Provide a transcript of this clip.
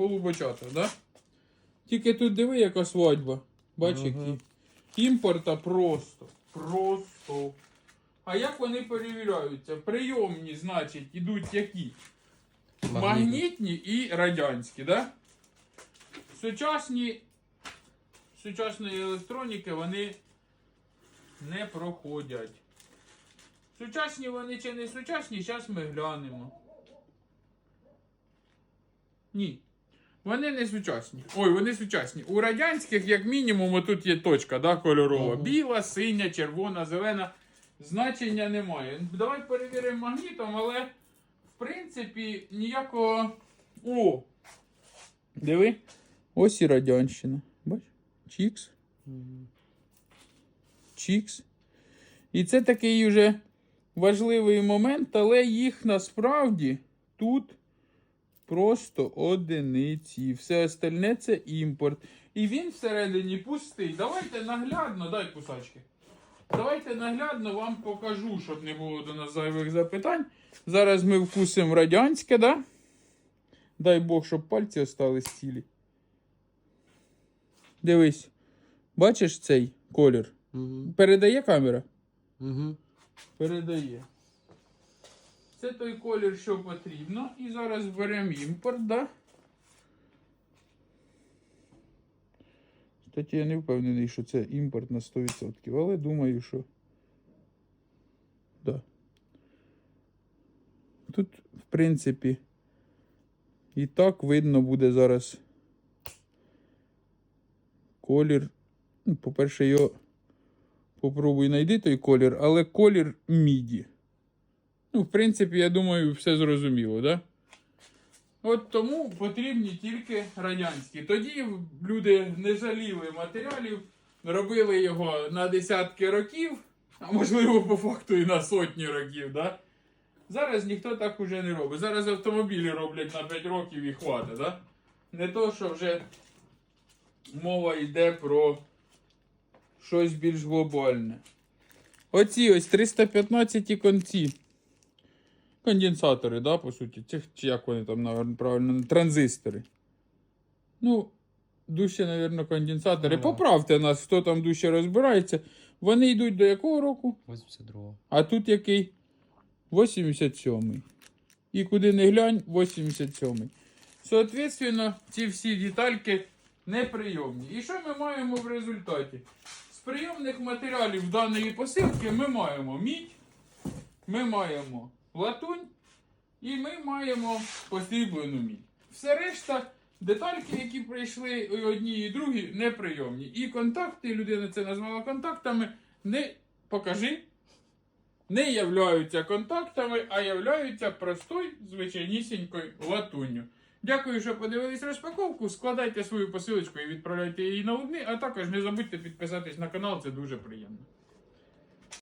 полубочата, да? Тільки тут диви, яка свадьба. Бач, Ага. Імпорта просто. Просто. А як вони перевіряються? Прийомні, значить, ідуть які? Магнітні і радянські, да? Сучасні сучасної електроніки вони не проходять. Сучасні вони чи не сучасні, зараз ми глянемо. Ні. Вони не сучасні. Ой, вони сучасні. У радянських, як мінімум, тут є точка, да, кольорова. Ага. Біла, синя, червона, зелена. Значення немає. Давай перевіримо магнітом, але в принципі ніякого. О! Диви. Ось і радянщина. Бач? Чікс. Чікс. І це такий вже важливий момент, але їх насправді тут просто одиниці. Все остальне це імпорт. І він всередині пустий. Давайте наглядно, дай кусачки. Давайте наглядно вам покажу, щоб не було до нас зайвих запитань. Зараз ми вкусимо радянське, да? Дай Бог, щоб пальці остались цілі. Дивись. Бачиш цей колір? Мгм. Передає камера? Мгм. Передає. Це той колір, що потрібно. І зараз беремо імпорт, да? Кстати, я не впевнений, що це імпорт на 100%, але думаю, що. Да. Тут, в принципі, і так видно буде зараз колір. Ну, По-перше, його попробуй знайди той колір, але колір міді. Ну, в принципі, я думаю, все зрозуміло, да? От тому потрібні тільки радянські. Тоді люди не жаліли матеріалів, робили його на десятки років, а можливо, по факту і на сотні років, да? Зараз ніхто так уже не робить. Зараз автомобілі роблять на 5 років і хватить, да? Не то, що вже мова йде про щось більш глобальне. Оці ось 315 конці. Конденсатори, да, по суті. Чи, чи як вони там наверно, правильно? Транзистори. Ну, дужче, мабуть, конденсатори. Ну, да. Поправте нас, хто там дужче розбирається. Вони йдуть до якого року? 82-го. А тут який? 87-й. І куди не глянь, 87-й. Соответственно, ці всі детальки неприйомні. І що ми маємо в результаті? З прийомних матеріалів даної посилки ми маємо мідь, ми маємо латунь і ми маємо посріблену мідь. Все решта, детальки, які прийшли і одні і другі, неприйомні. І контакти, людина це назвала контактами, не покажи не являються контактами, а являються простою звичайнісінькою латунню. Дякую, що подивились розпаковку. Складайте свою посилочку і відправляйте її на одни, а також не забудьте підписатись на канал, це дуже приємно.